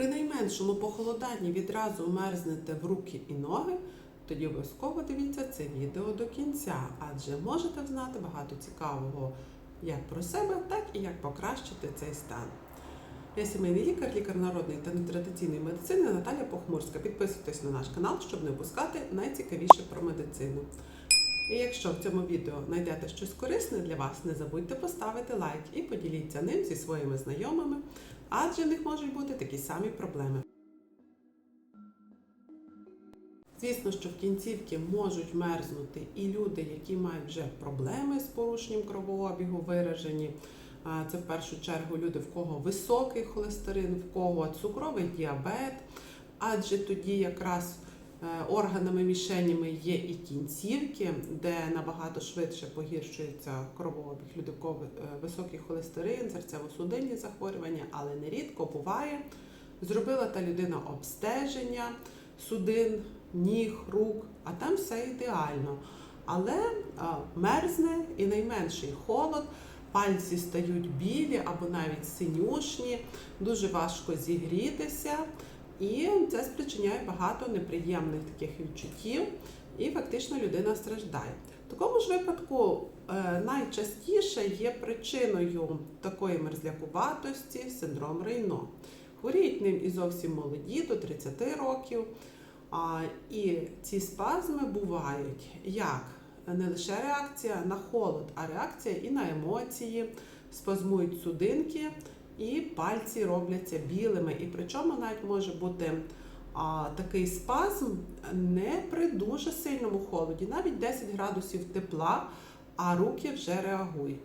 при найменшому похолоданні відразу мерзнете в руки і ноги, тоді обов'язково дивіться це відео до кінця, адже можете знати багато цікавого як про себе, так і як покращити цей стан. Я сімейний лікар, лікар народної та нетрадиційної медицини Наталя Похмурська. Підписуйтесь на наш канал, щоб не пускати найцікавіше про медицину. І якщо в цьому відео знайдете щось корисне для вас, не забудьте поставити лайк і поділіться ним зі своїми знайомими, адже в них можуть бути такі самі проблеми. Звісно, що в кінцівки можуть мерзнути і люди, які мають вже проблеми з порушенням кровообігу, виражені. Це в першу чергу люди, в кого високий холестерин, в кого цукровий діабет, адже тоді якраз органами мішенями є і кінцівки, де набагато швидше погіршується кровообіг, люди, в кого е, високий холестерин, серцево-судинні захворювання, але нерідко буває. Зробила та людина обстеження судин, ніг, рук, а там все ідеально. Але а, мерзне і найменший холод, пальці стають білі або навіть синюшні, дуже важко зігрітися, і це спричиняє багато неприємних таких відчуттів, і фактично людина страждає. В такому ж випадку е, найчастіше є причиною такої мерзлякуватості синдром Рейно. Хворіють ним і зовсім молоді, до 30 років. І ці спазми бувають як не лише реакція на холод, а реакція і на емоції, спазмують судинки, і пальці робляться білими. І причому навіть може бути а, такий спазм не при дуже сильному холоді, навіть 10 градусів тепла, а руки вже реагують.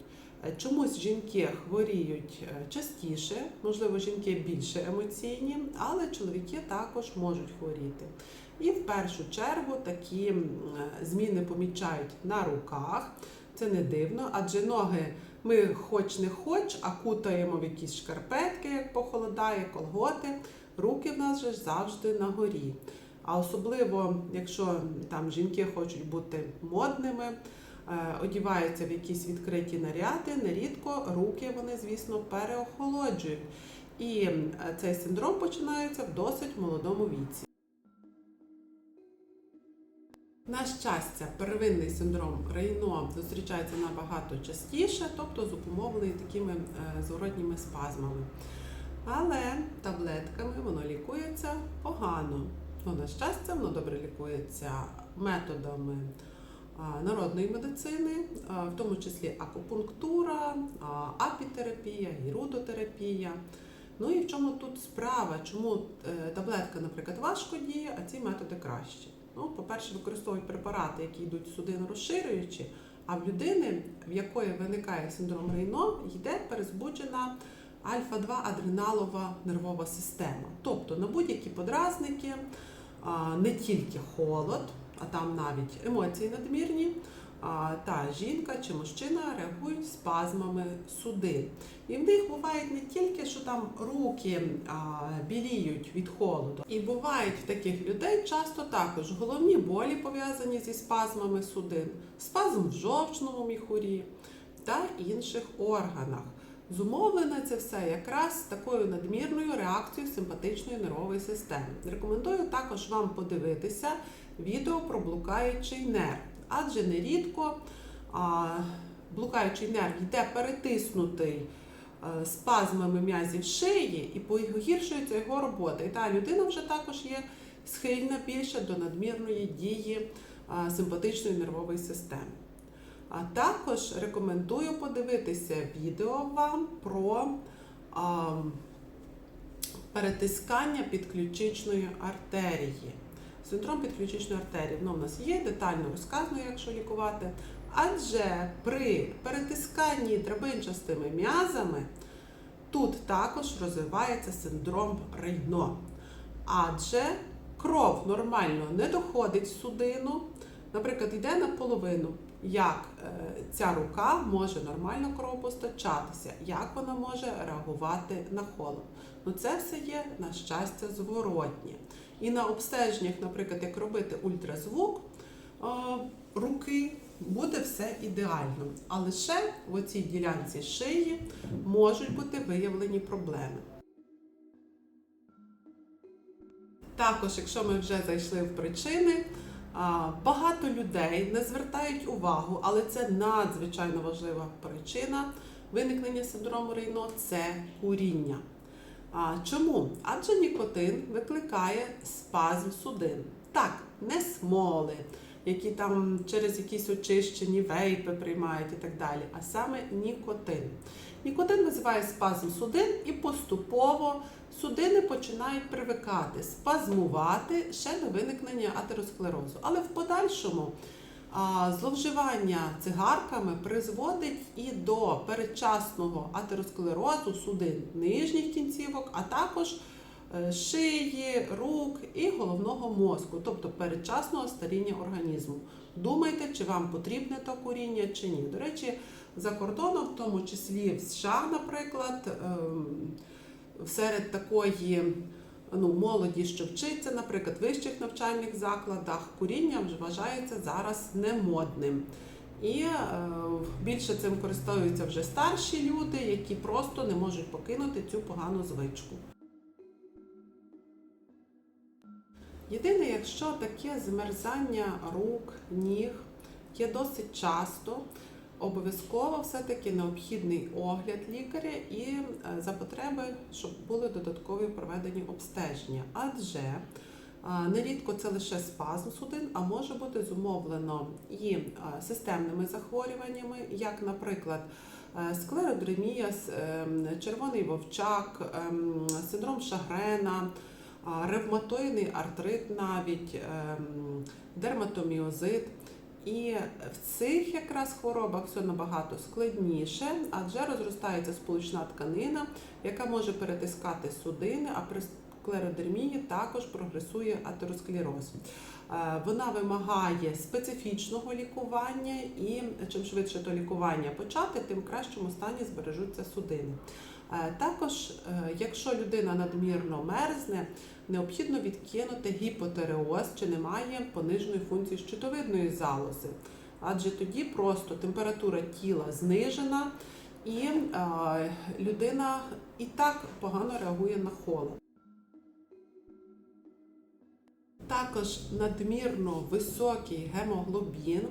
Е, Чомусь жінки хворіють е, частіше, можливо, жінки більше емоційні, але чоловіки також можуть хворіти. І в першу чергу такі е, зміни помічають на руках. Це не дивно, адже ноги ми хоч не хоч, а кутаємо в якісь шкарпетки, як похолодає, колготи. Руки в нас же завжди на горі. А особливо, якщо там жінки хочуть бути модними, е, одіваються в якісь відкриті наряди, нерідко руки вони, звісно, переохолоджують. І е, цей синдром починається в досить молодому віці. На щастя, первинний синдром Рейно зустрічається набагато частіше, тобто зумовлений такими е, зворотніми спазмами. Але таблетками воно лікується погано. Ну, на щастя, воно добре лікується методами народної медицини, в тому числі акупунктура, апітерапія, гірудотерапія. Ну і в чому тут справа? Чому е, таблетка, наприклад, важко діє, а ці методи кращі? Ну, по-перше, використовують препарати, які йдуть судино розширюючи, а в людини, в якої виникає синдром Рейно, йде перезбуджена альфа-2 адреналова нервова система. Тобто на будь-які подразники, не тільки холод, а там навіть емоції надмірні, та жінка чи мужчина реагують спазмами судин. І в них буває не тільки, що там руки біліють від холоду, і бувають в таких людей часто також головні болі пов'язані зі спазмами судин, спазм в жовчному міхурі та інших органах. Зумовлене це все якраз такою надмірною реакцією симпатичної нервової системи. Рекомендую також вам подивитися відео про блукаючий нерв, адже нерідко блукаючий нерв йде перетиснутий е, спазмами м'язів шиї і погіршується його робота. І та людина вже також є схильна більше до надмірної дії симпатичної нервової системи. А також рекомендую подивитися відео вам про перетискання підключичної артерії. Синдром підключичної артерії воно в нас є, детально розказано, якщо лікувати. Адже при перетисканні драбинчастими м'язами тут також розвивається синдром Рейно. Адже кров нормально не доходить в судину, наприклад, йде наполовину. Як е, ця рука може нормально кровопостачатися, як вона може реагувати на холод. Ну це все є, на щастя, зворотнє. І на обстеженнях, наприклад, як робити ультразвук е, руки, буде все ідеально. А лише в оцій ділянці шиї можуть бути виявлені проблеми. Також, якщо ми вже зайшли в причини, багато людей не звертають увагу, але це надзвичайно важлива причина виникнення синдрому Рейно це куріння. Чому? Адже нікотин викликає спазм судин. Так, не смоли, які там через якісь очищені вейпи приймають і так далі, а саме нікотин. Нікотин визиває спазм судин і поступово судини починають привикати, спазмувати ще до виникнення атеросклерозу. Але в подальшому зловживання цигарками призводить і до передчасного атеросклерозу судин нижніх кінцівок, а також е, шиї, рук і головного мозку, тобто передчасного старіння організму. Думайте, чи вам потрібне то куріння чи ні. До речі, за кордоном, в тому числі в США, наприклад, ем, серед такої ну, молоді, що вчиться, наприклад, в вищих навчальних закладах, куріння вважається зараз немодним. І е, більше цим користуються вже старші люди, які просто не можуть покинути цю погану звичку. Єдине, якщо таке змерзання рук, ніг є досить часто, обов'язково все-таки необхідний огляд лікаря і е, за потреби, щоб були додаткові проведені обстеження. Адже е, нерідко це лише спазм судин, а може бути зумовлено і е, системними захворюваннями, як, наприклад, склеродремія, ем, червоний вовчак, синдром Шагрена, ревматоїдний артрит навіть, дерматоміозит. І в цих якраз хворобах все набагато складніше, адже розростається сполучна тканина, яка може перетискати судини, а при склеродермії також прогресує атеросклероз. Е, Вона вимагає специфічного лікування, і чим швидше то лікування почати, тим в кращому стані збережуться судини. Е, Також, е, якщо людина надмірно мерзне, необхідно відкинути гіпотереоз, чи немає пониженої функції щитовидної залози. Адже тоді просто температура тіла знижена, і е, людина і так погано реагує на холод. Також надмірно високий гемоглобін.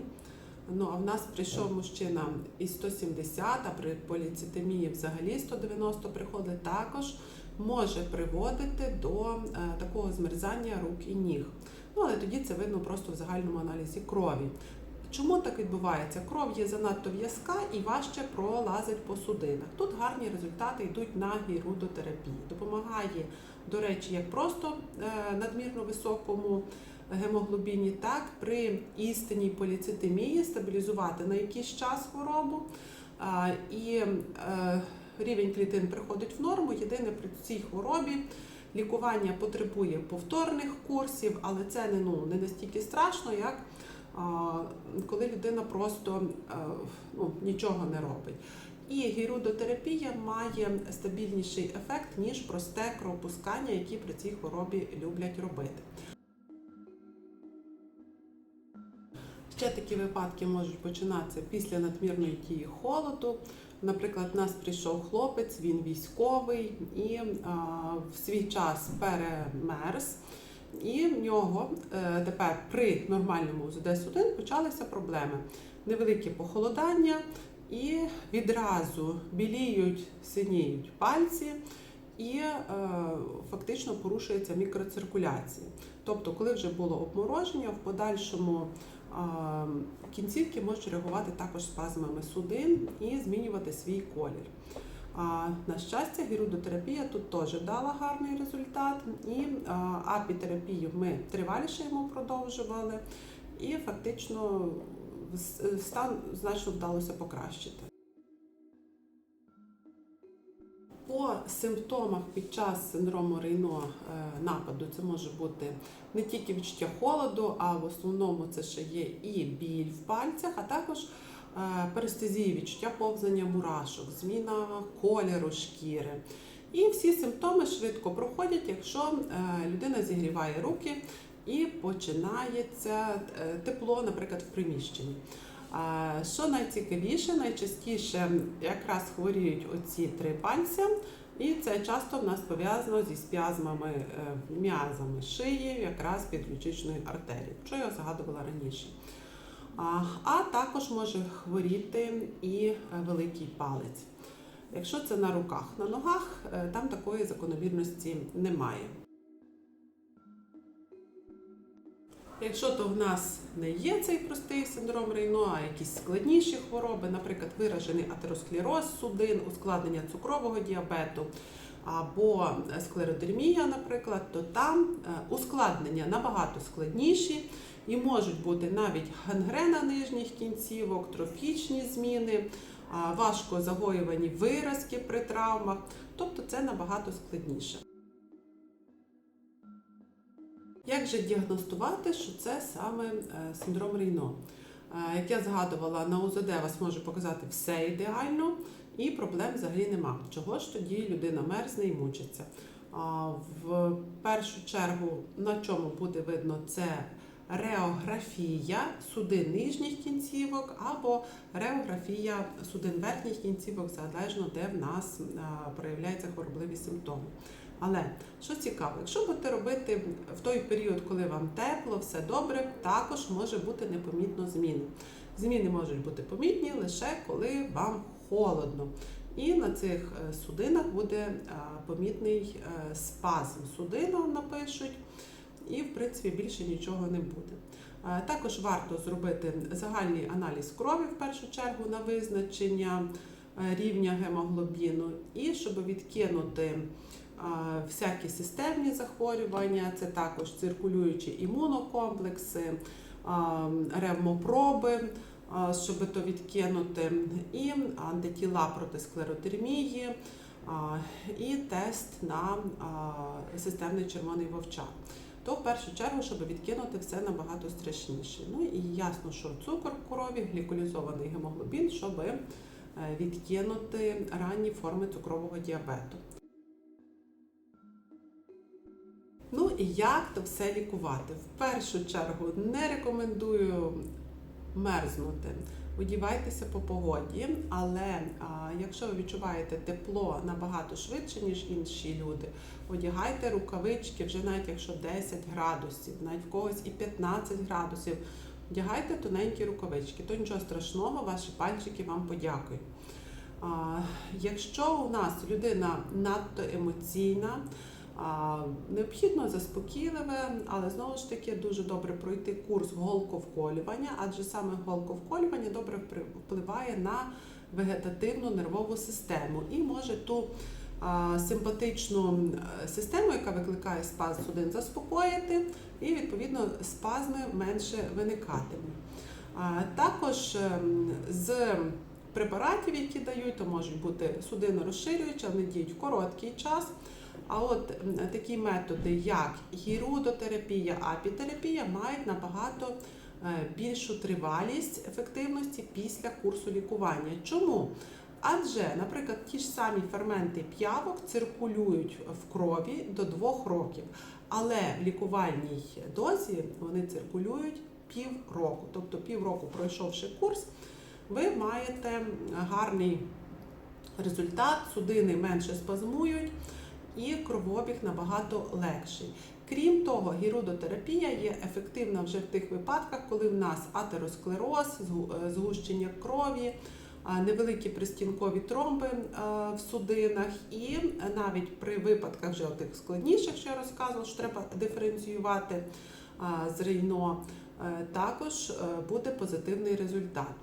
Ну, а в нас прийшов мужчина і 170, а при поліцитемії взагалі 190 приходить, також може приводити до е, такого змерзання рук і ніг. Ну, але тоді це видно просто в загальному аналізі крові. Чому так відбувається? Кров є занадто в'язка і важче пролазить по судинах. Тут гарні результати йдуть на гірудотерапії. Допомагає, до речі, як просто е, надмірно високому гемоглобіні, так при істинній поліцитемії стабілізувати на якийсь час хворобу. І е, рівень клітин приходить в норму. Єдине при цій хворобі лікування потребує повторних курсів, але це не, ну, не настільки страшно, як коли людина просто е, ну, нічого не робить. І гірудотерапія має стабільніший ефект, ніж просте кровопускання, які при цій хворобі люблять робити. Такі випадки можуть починатися після надмірної дії холоду. Наприклад, в нас прийшов хлопець, він військовий і в свій час перемерз. І в нього е, тепер при нормальному УЗД-1 почалися проблеми. Невелике похолодання і відразу біліють, синіють пальці, і е, фактично порушується мікроциркуляція. Тобто, коли вже було обмороження, в подальшому кінцівки можуть реагувати також спазмами судин і змінювати свій колір. А, на щастя, гірудотерапія тут теж дала гарний результат, і апітерапію ми триваліше йому продовжували, і фактично стан значно вдалося покращити. По симптомах під час синдрому Рейно е, нападу це може бути не тільки відчуття холоду, а в основному це ще є і біль в пальцях, а також е, перестезії, відчуття повзання мурашок, зміна кольору шкіри. І всі симптоми швидко проходять, якщо е, людина зігріває руки і починається тепло, наприклад, в приміщенні. Що найцікавіше, найчастіше якраз хворіють оці три пальця, І це часто в нас пов'язано зі сп'язмами е, м'язами шиї, якраз підключичної артерії, що я згадувала раніше. А, а також може хворіти і е, великий палець. Якщо це на руках, на ногах, е, там такої закономірності немає. Якщо то в нас не є цей простий синдром Рейно, а якісь складніші хвороби, наприклад, виражений атеросклероз судин, ускладнення цукрового діабету або склеродермія, наприклад, то там е, ускладнення набагато складніші і можуть бути навіть гангрена нижніх кінцівок, трофічні зміни, важко загоювані виразки при травмах, тобто це набагато складніше. Як же діагностувати, що це саме е, синдром Рейно? Е, Як я згадувала, на УЗД вас може показати все ідеально і проблем взагалі нема. Чого ж тоді людина мерзне і мучиться? В першу чергу, на чому буде видно, це реографія судин нижніх кінцівок або реографія судин верхніх кінцівок, залежно де в нас проявляються хворобливі симптоми. Але що цікаво, якщо будете робити в той період, коли вам тепло, все добре, також може бути непомітно зміни. Зміни можуть бути помітні лише коли вам холодно. І на цих е, судинах буде помітний е, спазм судину, напишуть, і в принципі більше нічого не буде. Також варто зробити загальний аналіз крові в першу чергу на визначення рівня гемоглобіну, і щоб відкинути всякі системні захворювання, це також циркулюючі імунокомплекси, ревмопроби, щоб то відкинути, і антитіла проти склеродермії, а, і тест на системний червоний вовчак. То в першу чергу, щоб відкинути все набагато страшніше. Ну і ясно, що цукор в крові, гліколізований гемоглобін, щоб е, відкинути ранні форми цукрового діабету. Ну і як то все лікувати? В першу чергу не рекомендую мерзнути. Одівайтеся по погоді, але а, якщо ви відчуваєте тепло набагато швидше, ніж інші люди, одягайте рукавички вже навіть якщо 10 градусів, навіть в когось і 15 градусів. Одягайте тоненькі рукавички, то нічого страшного, ваші пальчики вам подякують. А, якщо у нас людина надто емоційна, Необхідно заспокійливе, але знову ж таки дуже добре пройти курс голковколювання, адже саме голковколювання добре впливає на вегетативну нервову систему і може ту симпатичну систему, яка викликає спазм судин, заспокоїти, і відповідно спазми менше виникатимуть. Також ем, з препаратів, які дають, то можуть бути судинорозширюючі, вони діють в короткий час. А от такі методи, як гірудотерапія, апітерапія, мають набагато е, більшу тривалість ефективності після курсу лікування. Чому? Адже, наприклад, ті ж самі ферменти п'явок циркулюють в крові до двох років, але в лікувальній дозі вони циркулюють півроку. Тобто півроку пройшовши курс, ви маєте гарний результат, судини менше спазмують і кровообіг набагато легший. Крім того, гірудотерапія є ефективна вже в тих випадках, коли в нас атеросклероз, е, згущення крові, невеликі пристінкові тромби е, в судинах, і навіть при випадках вже тих складніших, що я розказувала, що треба диференціювати з рейно, е, також буде позитивний результат.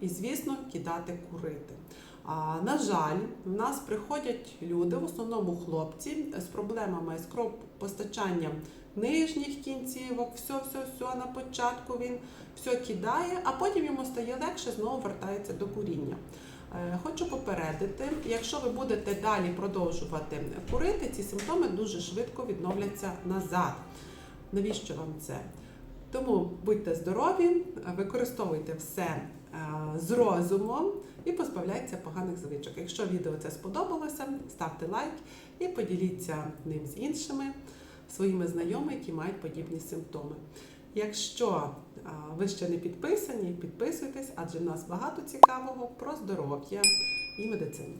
І, звісно, кидати курити. На жаль, в нас приходять люди, в основному хлопці, з проблемами з кровопостачанням нижніх кінцівок, все, все, все на початку він все кидає, а потім йому стає легше, знову вертається до куріння. Е, Хочу попередити, якщо ви будете далі продовжувати курити, ці симптоми дуже швидко відновляться назад. Навіщо вам це? Тому будьте здорові, використовуйте все з розумом і позбавляється поганих звичок. Якщо відео це сподобалося, ставте лайк і поділіться ним з іншими своїми знайомими, які мають подібні симптоми. Якщо е, ви ще не підписані, підписуйтесь, адже в нас багато цікавого про здоров'я і медицину.